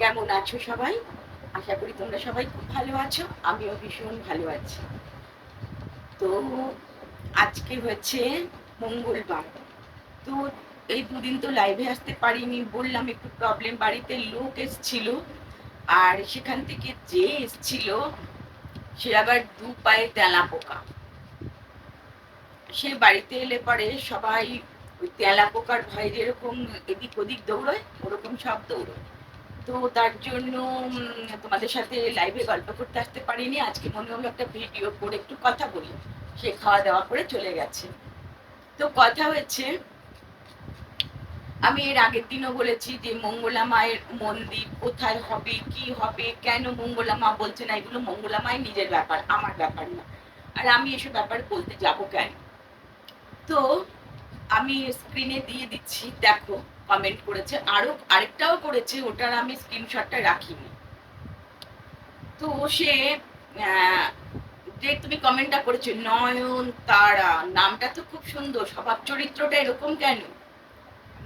কেমন আছো সবাই? আশা করি তোমরা সবাই খুব ভালো আছো, আমিও ভীষণ ভালো আছি। তো আজকে হচ্ছে মঙ্গলবার। তো এই দুদিন তো লাইভে আসতে পারিনি, বললাম একটু প্রবলেম বাড়িতে লোক এসছিল। আর সেখান থেকে যে এসছিল, সে আবার দু পায়ে তেলা পোকা। সে বাড়িতে এলে পরে সবাই ওই তেলা পোকার ভয় যেরকম এদিক ওদিক দৌড়য়, ওরকম সব দৌড়য়। তো তার জন্য তোমাদের সাথে লাইভে গল্প করতে আসতে পারিনি। আজকে মনে হলো একটা ভিডিও করে একটু কথা বলি। সে খাওয়া দাওয়া করে চলে গেছে। তো কথা হয়েছে, আমি এর আগের দিনও বলেছি যে মঙ্গলা মায়ের মন্দির কোথায় হবে, কি হবে, কেন মঙ্গলা মা বলছে না? এগুলো মঙ্গলা মায়ের নিজের ব্যাপার, আমার ব্যাপার না। আর আমি এসব ব্যাপার বলতে যাব কেন? তো আমি স্ক্রিনে দিয়ে দিচ্ছি, দেখো কমেন্ট করেছে। আরও, আরেকটাও করেছে, ওটার আমি স্ক্রিনশটটা রাখিনি। তো সে যে তুমি কমেন্টটা করেছ, নয়ন তারা, নামটা তো খুব সুন্দর। স্বভাব চরিত্রটা এরকম কেন?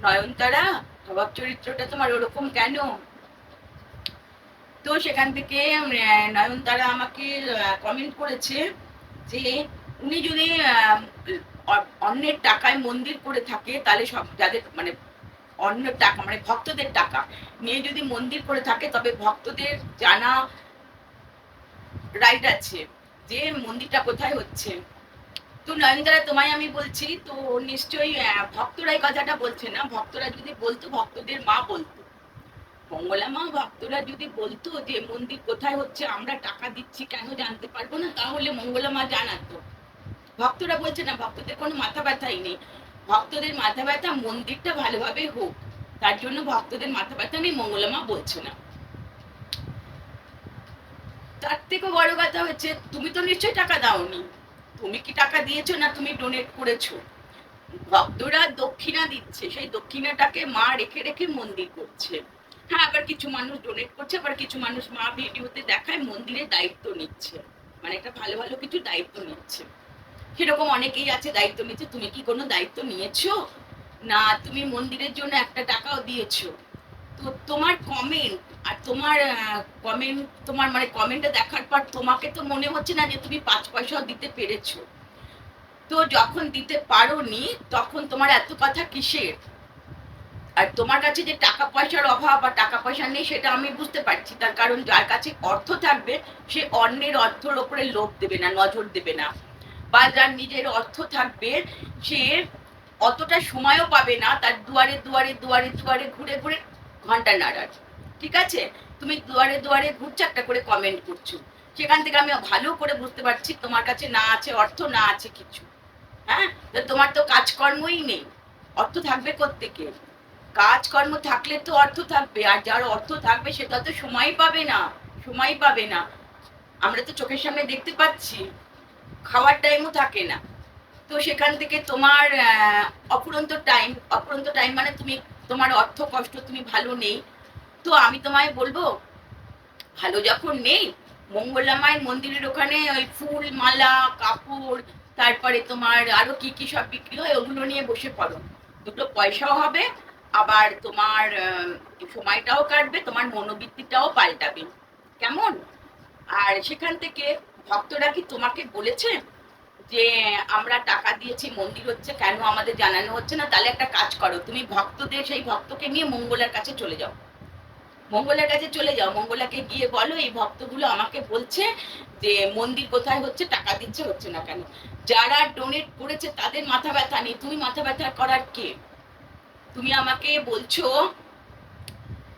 নয়নতারা স্বভাব চরিত্রটা তোমার ওরকম কেন? তো সেখান থেকে নয়নতারা আমাকে কমেন্ট করেছে যে, উনি যদি অন্যের টাকায় মন্দির করে থাকে তাহলে সব যাদের মানে অন্যের টাকা মানে ভক্তদের টাকা নিয়ে যদি মন্দির করে থাকে তবে ভক্তদের জানা রাইট আছে যে মন্দিরটা কোথায় হচ্ছে। তো নয়নতারা তোমায় আমি বলছি তো নিশ্চয়ই আহ, ভক্তরা এই কথাটা বলছে না? ভক্তরা যদি বলতো ভক্তদের মা বলতো। মঙ্গলা মা ভক্তরা যদি বলতো যে মন্দির কোথায় হচ্ছে আমরা টাকা দিচ্ছি কেন জানতে পারব না? তাহলে মঙ্গলা মা জানাতো। ভক্তরা বলছে, না, ভক্তদের কোনো মাথা ব্যথাই নেই। ভক্তদের মাথা ব্যথা মন্দিরটা ভালোভাবে হোক, তার জন্য ভক্তদের মাথা ব্যথা নেই মঙ্গলা মা বলছে না। তার থেকে বড় কথা হচ্ছে, তুমি তো নিশ্চয়ই টাকা দাওনি। তুমি কি টাকা দিয়েছ না তুমি ডোনেট করেছ? ভক্তরা দক্ষিণা দিচ্ছে, সেই দক্ষিণাটাকে মা রেখে রেখে মন্দির করছে। হ্যাঁ আবার কিছু মানুষ ডোনেট করছে, আবার কিছু মানুষ মা ভিডিওতে দেখায় মন্দিরের দায়িত্ব নিচ্ছে। মানে একটা ভালো ভালো কিছু দায়িত্ব নিচ্ছে। সেরকম অনেকেই আছে দায়িত্ব নিচ্ছে। তুমি কি কোনো দায়িত্ব নিয়েছো? না, তুমি মন্দিরের জন্য একটা টাকাও দিয়েছ। তো তোমার কমেন্ট আর তোমার কমেন্ট তোমার মানে কমেন্টটা দেখার পর তোমাকে তো মনে হচ্ছে না যে তুমি পাঁচ পয়সাও দিতে পেরেছ। তো যখন দিতে পারোনি, তখন তোমার এত কথা কিসের? আর তোমার কাছে যে টাকা পয়সার অভাব বা টাকা পয়সা নেই, সেটা আমি বুঝতে পারছি। তার কারণ যার কাছে অর্থ থাকবে, সে অন্যের অর্থর ওপরে লোভ দেবে না, নজর দেবে না। বা যার নিজের অর্থ থাকবে, সে অতটা সময়ও পাবে না তার দুয়ারে দুয়ারে দুয়ারে দুয়ারে ঘুরে ঘুরে, ঘণ্টা নাড়ার। ঠিক আছে? তুমি দুয়ারে দুয়ারে ঘুরছো, একটা করে কমেন্ট করছ। সেখান থেকে আমি ভালো করে বুঝতে পারছি তোমার কাছে না আছে অর্থ, না আছে কিছু। হ্যাঁ? তোমার তো কাজকর্মই নেই। অর্থ থাকবে কোত্থেকে? কাজকর্ম থাকলে তো অর্থ থাকবে, আর যার অর্থ থাকবে সেটা তো সময় পাবে না সময় পাবে না। আমরা তো চোখের সামনে দেখতে পাচ্ছি। খাওয়ার টাইমও থাকে না। তো সেখান থেকে তোমার আহ, অফুরন্ত টাইম অফুরন্ত টাইম মানে তুমি তোমার অর্থ কষ্ট তুমি ভালো নেই। তো আমি তোমায় বলব ভালো যখন নেই মঙ্গলা মায়ের মন্দিরের ওখানে ওই ফুল মালা কাপড় তারপরে তোমার আরও কি কি সব বিক্রি হয় ওগুলো নিয়ে বসে পড়ো। দুটো পয়সাও হবে আবার তোমার সময়টাও কাটবে তোমার মনোবৃত্তিটাও পাল্টাবে। কেমন? আর সেখান থেকে ভক্তরা কি তোমাকে বলেছে যে আমরা টাকা দিয়েছি, মন্দির হচ্ছে, কেন আমাদের জানানো হচ্ছে না? তাহলে একটা কাজ করো, তুমি ভক্তদের, সেই ভক্তকে নিয়ে মঙ্গলার কাছে চলে যাও। মঙ্গলার কাছে চলে যাও, মঙ্গলাকে গিয়ে বলো, এই ভক্তগুলো আমাকে বলছে যে মন্দির কোথায় হচ্ছে, টাকা দিচ্ছে, হচ্ছে না কেন? যারা ডোনেট করেছে, তাদের মাথা ব্যথা নেই। তুমি মাথা ব্যথা করার কে? তুমি আমাকে বলছো,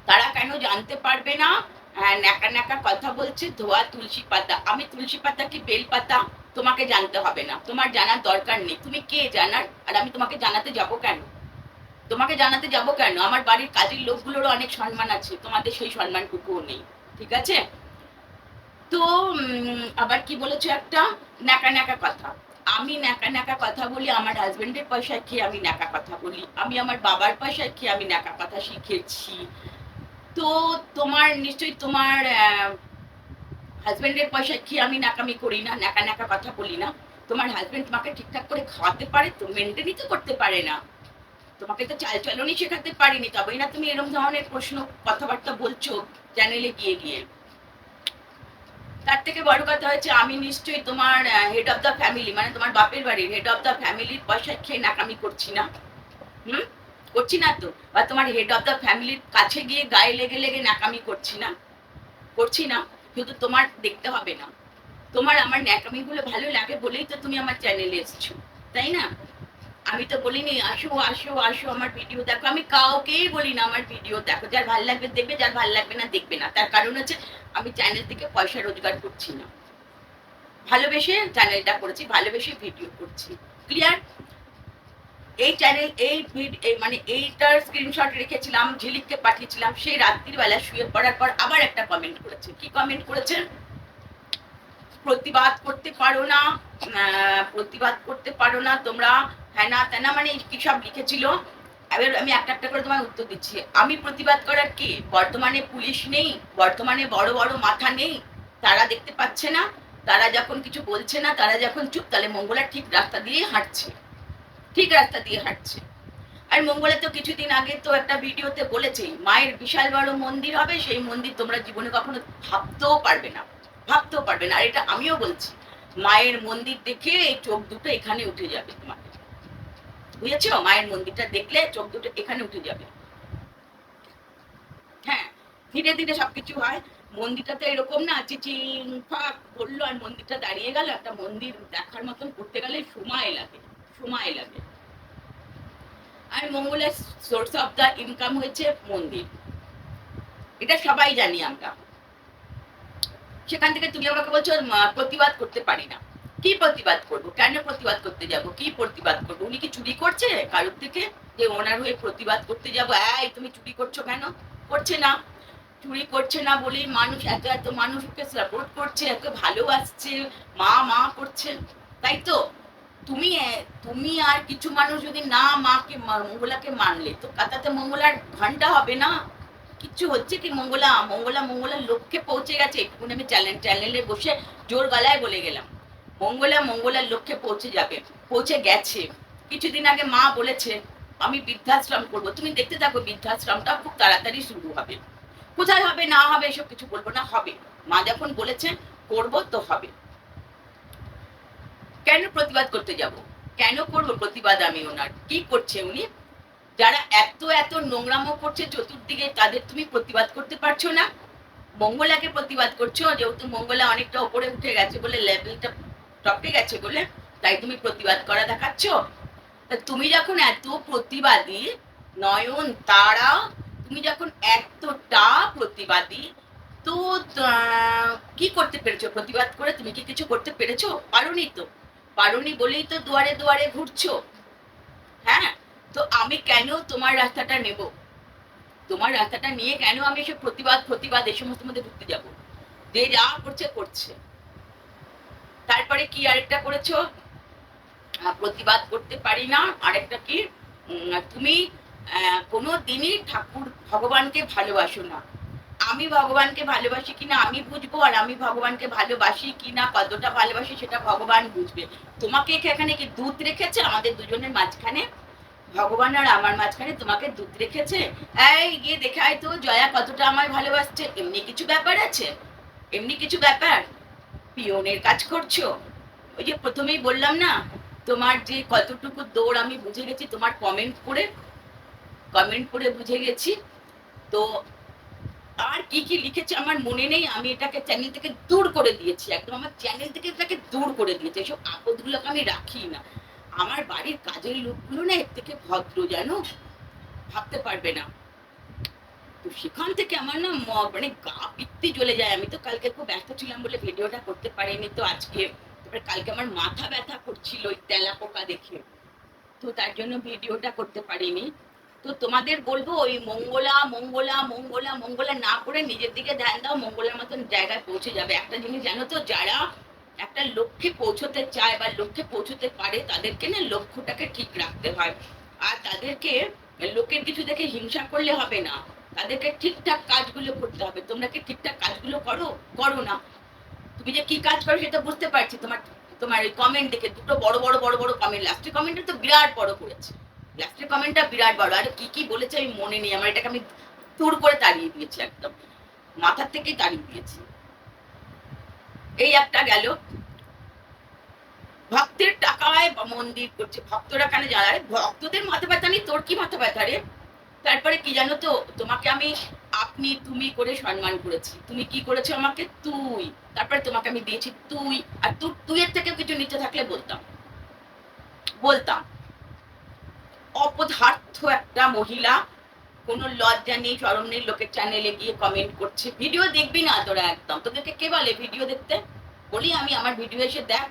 তারা কেন জানতে পারবে না? ন্যাকা ন্যাকা কথা বলছে, ধোয়া তুলসী পাতা। আমি তুলসী পাতা কি বেল পাতা? তোমাকে জানতে হবে না। তোমার জানার দরকার নেই। তুমি কে জানার? আর আমি তোমাকে জানাতে যাব কেন? তোমাকে জানাতে যাব কেন? আমার বাড়ির কাজের লোকগুলোরও অনেক সম্মান আছে। তোমাদের সেই সম্মানটুকুও নেই। ঠিক আছে? তো আবার কি বলেছ একটা? ন্যাকা ন্যাকা কথা। আমি ন্যাকা ন্যাকা কথা বলি, আমার হাজবেন্ডের পয়সায় খেয়ে আমি ন্যাকা কথা বলি। আমি আমার বাবার পয়সায় খেয়ে আমি ন্যাকা কথা শিখেছি। তো তোমার, নিশ্চয়ই তোমার হাজবেন্ডের পয়সা খেয়ে আমি নাকামি করি না ন্যাকা ন্যাকা কথা বলি না? তোমার হাজবেন্ড তোমাকে ঠিকঠাক করে খাওয়াতে পারে, তো মেনটেনই তো করতে পারে না। তোমাকে তো চাল চলনই শেখাতে পারিনি, তবেই না তুমি এরকম ধরনের প্রশ্ন কথাবার্তা বলছো চ্যানেলে গিয়ে গিয়ে। তার থেকে বড় কথা হচ্ছে, আমি নিশ্চয়ই তোমার হেড অফ দ্য ফ্যামিলি মানে তোমার বাপের বাড়ির হেড অফ দ্য ফ্যামিলির পয়সা খেয়ে নাকামি করছি না। হুম? করছি না তো? বা তোমার হেড অফ দ্য ফ্যামিলির কাছে গিয়ে গায়ে লেগে লেগে নাকামি করছি না? করছি না শুধু তোমার দেখতে হবে না। তোমার আমার ন্যাকামিগুলো ভালো লাগে বলেই তো তুমি আমার চ্যানেলে এসছো, তাই না? আমি তো বলিনি, আসো আসো আসো আমার ভিডিও দেখো। আমি কাউকেই বলি না আমার ভিডিও দেখো। যার ভালো লাগবে দেখবে, যার ভালো লাগবে না দেখবে না। তার কারণ হচ্ছে আমি চ্যানেল থেকে পয়সা রোজগার করছি না। ভালোবেসে চ্যানেলটা করেছি, ভালোবেসে ভিডিও করছি। ক্লিয়ার এই চ্যানেল এই এই মানে এইটার স্ক্রিনশট রেখেছিলাম, ঝিলিককে পাঠিয়েছিলাম, সেই রাত্রির বেলা শুয়ে পড়ার পর আবার একটা কমেন্ট করেছে। কি কমেন্ট করেছেন প্রতিবাদ করতে পারো না প্রতিবাদ করতে পারো না তোমরা। হ্যাঁ না তেনা মানে কি সব লিখেছিল? এবার আমি একটা একটা করে তোমায় উত্তর দিচ্ছি। আমি প্রতিবাদ করার কি? বর্তমানে পুলিশ নেই, বর্তমানে বড় বড় মাথা নেই। তারা দেখতে পাচ্ছে না, তারা যখন কিছু বলছে না, তারা যখন চুপ, তাহলে মঙ্গলা ঠিক রাস্তা দিয়ে হাঁটছে। ঠিক রাস্তা দিয়ে হাঁটছে। আর মঙ্গলে তো কিছুদিন আগে তো একটা ভিডিওতে বলেছে, মায়ের বিশাল বড় মন্দির হবে, সেই মন্দির তোমরা জীবনে কখনো ভাবতেও পারবে না, ভাবতেও পারবে না। আর এটা আমিও বলছি, মায়ের মন্দির দেখে এই চোখ দুটো এখানে উঠে যাবে তোমার। বুঝেছ? মায়ের মন্দিরটা দেখলে চোখ দুটো এখানে উঠে যাবে। হ্যাঁ ধীরে ধীরে সবকিছু হয়। মন্দিরটা তো এরকম না চিচিং ফাক, বলল আর মন্দিরটা দাঁড়িয়ে গেল। একটা মন্দির দেখার মতন করতে গেলে সময় লাগে। সময় লাগে। আর মঙ্গলের সোর্স অফ দ্য ইনকাম হয়েছে মন্দির। এটা সবাই জানি আমরা। সেখান থেকে তুমি আমাকে বলছো প্রতিবাদ করতে পারি না। কি প্রতিবাদ করব? কেন প্রতিবাদ করতে যাব? কি প্রতিবাদ করব? উনি কি চুরি করছে কারোর থেকে? যে ওনার হয়ে প্রতিবাদ করতে যাব? এই, তুমি চুরি করছ কেন? করছে না। চুরি করছে না বলেই মানুষ এত এত মানুষকে সাপোর্ট করছে ওকে ভালোবাসছে। মা মা করছে। তাই তো? তুমি তুমি আর কিছু মানুষ যদি না মাকে মঙ্গলাকে মানলে, তো কাতাতে মঙ্গলার ঘণ্টা হবে না? কিচ্ছু হচ্ছে কি মঙ্গলা? মঙ্গলা, মঙ্গলার লক্ষ্যে পৌঁছে গেছে। একটুখানি আমি চ্যানেল, চ্যানেলে বসে জোর গলায় বলে গেলাম, মঙ্গলা, মঙ্গলার লক্ষ্যে পৌঁছে যাবে, পৌঁছে গেছে। কিছুদিন আগে মা বলেছে, আমি বৃদ্ধাশ্রম করব। তুমি দেখতে থাকো, বৃদ্ধাশ্রমটা খুব তাড়াতাড়ি শুরু হবে। কোথায় হবে, না হবে, এসব কিছু বলব না, হবে। মা যখন বলেছেন করব তো হবে। কেন প্রতিবাদ করতে যাব? কেন করব প্রতিবাদ আমি ওনার? কি করছে উনি? যারা এত এত নোংরামো করছে চতুর্দিকে, তাদের তুমি প্রতিবাদ করতে পারছ না? মঙ্গলাকে প্রতিবাদ করছ? যেহেতু মঙ্গলা অনেকটা ওপরে উঠে গেছে বলে লেভেলটা টপকে গেছে বলে, তাই তুমি প্রতিবাদ করা দেখাচ্ছ? তুমি যখন এত প্রতিবাদী, নয়ন, তারা, তুমি যখন এতটা প্রতিবাদী, তো কি করতে পেরেছ? প্রতিবাদ করে তুমি কি কিছু করতে পেরেছ? পারোনি তো। পারোনি বলেই তো দুয়ারে দুয়ারে ঘুরছো। হ্যাঁ তো আমি কেন তোমার রাস্তাটা নেব? তোমার রাস্তাটা নিয়ে কেন আমি এসব প্রতিবাদ প্রতিবাদ এই সমস্ত মধ্যে ঢুকতে যাব? যে যা করছে করছে। তারপরে কি আরেকটা করেছ? প্রতিবাদ করতে পারি না। আরেকটা কি? তুমি কোনো দিনই ঠাকুর, ভগবানকে ভালোবাসো না। আমি ভগবানকে ভালোবাসি কিনা আমি বুঝব, আর আমি ভগবানকে ভালোবাসি কিনা, কতটা ভালোবাসি সেটা ভগবান বুঝবে। তোমাকে এখানে কি দুধ রেখেছে? আমাদের দুজনের মাঝখানে? ভগবান আর আমার মাঝখানে তোমাকে দুধ রেখেছে? এই, গিয়ে দেখে আয় তো, জয়া কতটা আমায় ভালোবাসছে। এমনি কিছু ব্যাপার আছে? এমনি কিছু ব্যাপার? পিয়নের কাজ করছ? ওই যে প্রথমেই বললাম না, তোমার যে কতটুকু দৌড় আমি বুঝে গেছি, তোমার কমেন্ট করে কমেন্ট করে বুঝে গেছি। তো আর কি কি লিখেছে আমার মনে নেই, আমি এটাকে চ্যানেল থেকে দূর করে দিয়েছি, একদম আমার চ্যানেল থেকে এটাকে দূর করে দিয়েছি, এসব আপদগুলোকে আমি রাখি না। আমার বাড়ির কাজের লোকগুলো না এর থেকে ভদ্র, জানো? ভাবতে পারবে না। তো সেখান থেকে আমার না মানে গা পিত্তি চলে যায়। আমি তো কালকে খুব ব্যস্ত ছিলাম বলে ভিডিওটা করতে পারিনি তো আজকে। তারপরে কালকে আমার মাথা ব্যথা করছিল ওই তেলা পোকা দেখে। তো তার জন্য ভিডিওটা করতে পারিনি। তো তোমাদের বলব ওই মঙ্গলা মঙ্গলা মঙ্গলা মঙ্গলা না করে নিজের দিকে ধ্যান দাও, মঙ্গলার মতন জায়গায় পৌঁছে যাবে। একটা জিনিস জানো তো, যারা একটা লক্ষ্যে পৌঁছতে চায় বা লক্ষ্যে পৌঁছতে পারে, তাদেরকে না লক্ষ্যটাকে ঠিক রাখতে হয়। আর তাদেরকে লোকের কিছু দেখে হিংসা করলে হবে না। তাদেরকে ঠিকঠাক কাজগুলো করতে হবে। তোমরা কি ঠিকঠাক কাজগুলো করো? করো না। তুমি যে কি কাজ করো সেটা বুঝতে পারছি। তোমার তোমার ওই কমেন্ট দেখে দুটো বড় বড় বড় বড় কমেন্ট লাস্টের কমেন্টটা তো বিরাট বড় করেছে। লাস্টের কমেন্টটা বিরাট বড়। আর কি কি বলেছে আমি মনে নেই। আমার এটাকে আমি তুর করে তাড়িয়ে দিয়েছি একদম। মাথার থেকেই তাড়িয়ে দিয়েছি। এই একটা গেল। ভক্তের টাকায় মন্দির করছে। ভক্তরা কেন জানা ভক্তদের মাথা ব্যথা নেই? তোর কি মাথা ব্যথা রে? তারপরে কি জানো তো? তোমাকে আমি আপনি, তুমি করে সম্মান করেছি। তুমি কি করেছ আমাকে? তুই। তারপরে তোমাকে আমি দিয়েছি তুই। আর তুই তুইয়ের থেকে কিছু নিচে থাকলে বলতাম। বলতাম। অপদার্থ একটা মহিলা। কোনো লজ্জা নেই সরম নেই লোকের চ্যানেলে গিয়ে কমেন্ট করছে। ভিডিও দেখবি না তোরা একদম। তোদেরকে কে বলে ভিডিও দেখতে? বলি, আমি আমার ভিডিও এসে দেখ।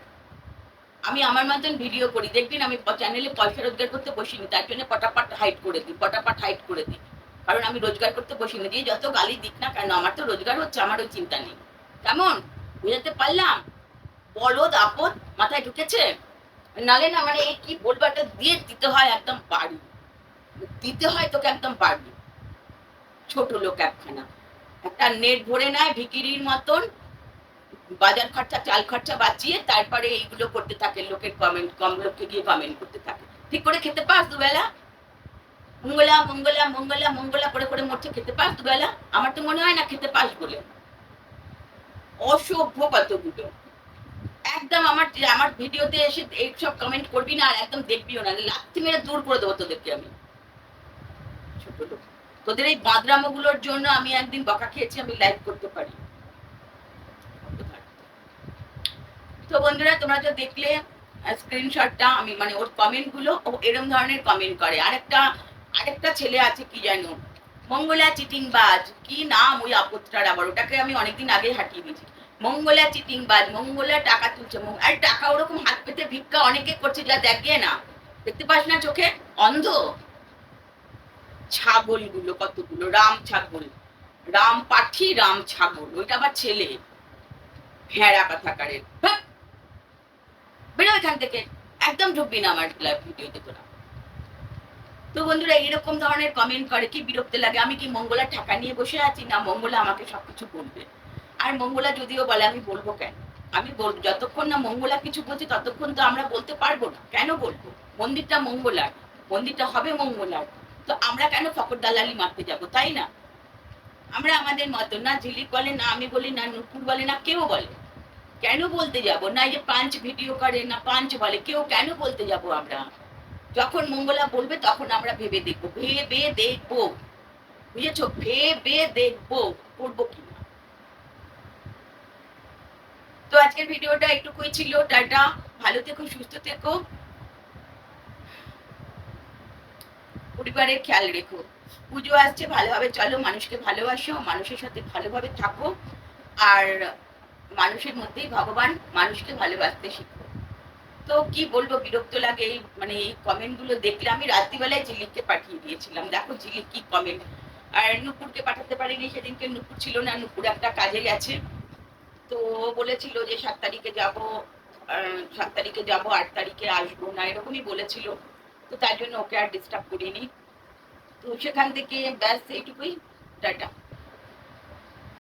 আমি আমার মতন ভিডিও করি। দেখবি না আমি চ্যানেলে পয়সা রোজগার করতে বসিনি। তার জন্য পটাপট হাইট করে দিই, পটাপট হাইট করে দিই। কারণ আমি রোজগার করতে বসিনি। যে যত গালি দিক না কেন, আমার তো রোজগার হচ্ছে আমার ওই চিন্তা নেই। কেমন? বুঝাতে পারলাম? বলদ, আপদ, মাথায় ঢুকেছে? নালে না মানে কি বলব, একটা দিয়ে দিতে হয় একদম বাড়ি। দিতে হয় তোকে একদম বাড়ি। ছোট লোক একখানা। একটা নেট ভরে নেয় ভিকিরির মতন, বাজার খরচা, চাল খরচা বাঁচিয়ে তারপরে এইগুলো করতে থাকে, লোকের কমেন্ট কম লোককে গিয়ে কমেন্ট করতে থাকে। ঠিক করে খেতে পাস দুবেলা? মঙ্গলা মঙ্গলা মঙ্গলা মঙ্গলা করে করে মরছে, খেতে পাস দুবেলা? আমার তো মনে হয় না খেতে পাস বলে। অসভ্য কতগুলো। একদম আমার আমার ভিডিওতে এসে এইসব কমেন্ট করবি না আর একদম দেখবিও না। লাথি মেরে দূর করে দেবো তোদেরকে আমি। তোদের এই বাদরামোগুলোর জন্য আমি একদিন বকা খেয়েছি, আমি লাইভ করতে পারি। তো বন্ধুরা, তোমরা তো দেখলে স্ক্রিনশটটা আমি মানে ওর কমেন্টগুলো ও এরম ধরনের কমেন্ট করে। আরেকটা আরেকটা ছেলে আছে কি জানো? মঙ্গলা চিটিংবাজ। কি নাম ওই আপত্রার আবার? ওটাকে আমি অনেকদিন আগে হাঁটিয়ে দিয়েছি। মঙ্গলা চিটিংবাজ মঙ্গলা টাকা তুলছে আর টাকা ওরকম হাত পেতে ভিক্ষা অনেকে করছে যা দেখে না। দেখতে পাস না চোখে? অন্ধ? ছাগলগুলো কতগুলো? রাম ছাগল। রাম পাঠি, রাম ছাগল। ওইটা আবার ছেলে। ভেড়া কথাকারের। ভাগ। বেরো এখান থেকে। একদম ঢুকবি না আমার লাইভ ভিডিওতে তোরা। তো বন্ধুরা, এরকম ধরনের কমেন্ট করে কি বিরক্ত লাগে? আমি কি মঙ্গলা টাকা নিয়ে বসে আছি? না, মঙ্গলা আমাকে সবকিছু বলবে। আর মঙ্গলা যদিও বলে, আমি বলব কেন? আমি বলব যতক্ষণ না মঙ্গলা কিছু বলছি, ততক্ষণ তো আমরা বলতে পারব না। কেন বলব? মন্দিরটা মঙ্গলার, মন্দিরটা হবে মঙ্গলার। তো আমরা কেন ফকর দালালি মারতে যাব, তাই না? আমরা আমাদের মতো, না ঝিলিক বলে, না আমি বলি, না নুপুর বলে, না কেউ বলে। কেন বলতে যাব? না এই যে পাঞ্চ ভিডিও করে, না পাঞ্চ বলে, কেউ কেন বলতে যাব আমরা? যখন মঙ্গলা বলবে, তখন আমরা ভেবে দেখব। ভেবে দেখব। বুঝেছ? ভেবে দেখব। করব কি? না তো আজকের ভিডিওটা একটুকুই ছিল, টাটা, ভালো থেকো, সুস্থ থেকো। পরিবারের খেয়াল রেখো। পুজো আসছে, ভালোভাবে চলো, মানুষকে ভালোবাসো, মানুষের সাথে ভালোভাবে থাকো, আর মানুষের মধ্যেই ভগবান মানুষকে ভালোবাসতে শিখো। তো কি বলব, বিরক্ত লাগে এই মানে এই কমেন্টগুলো দেখলে আমি রাত্রিবেলায় ঝিলিককে পাঠিয়ে দিয়েছিলাম। দেখো ঝিলিক কি কমেন্ট আর নুপুরকে পাঠাতে পারিনি, সেদিনকে নুপুর ছিল না, নুপুর একটা কাজে গেছে। তো বলেছিল যে সাত তারিখে যাব সাত তারিখে যাব, আট তারিখে আসব না, এরকমই বলেছিল। তো তার জন্য ওকে আর ডিস্টার্ব করিনি। তো সেখান থেকে ব্যাস এইটুকুই, টাটা।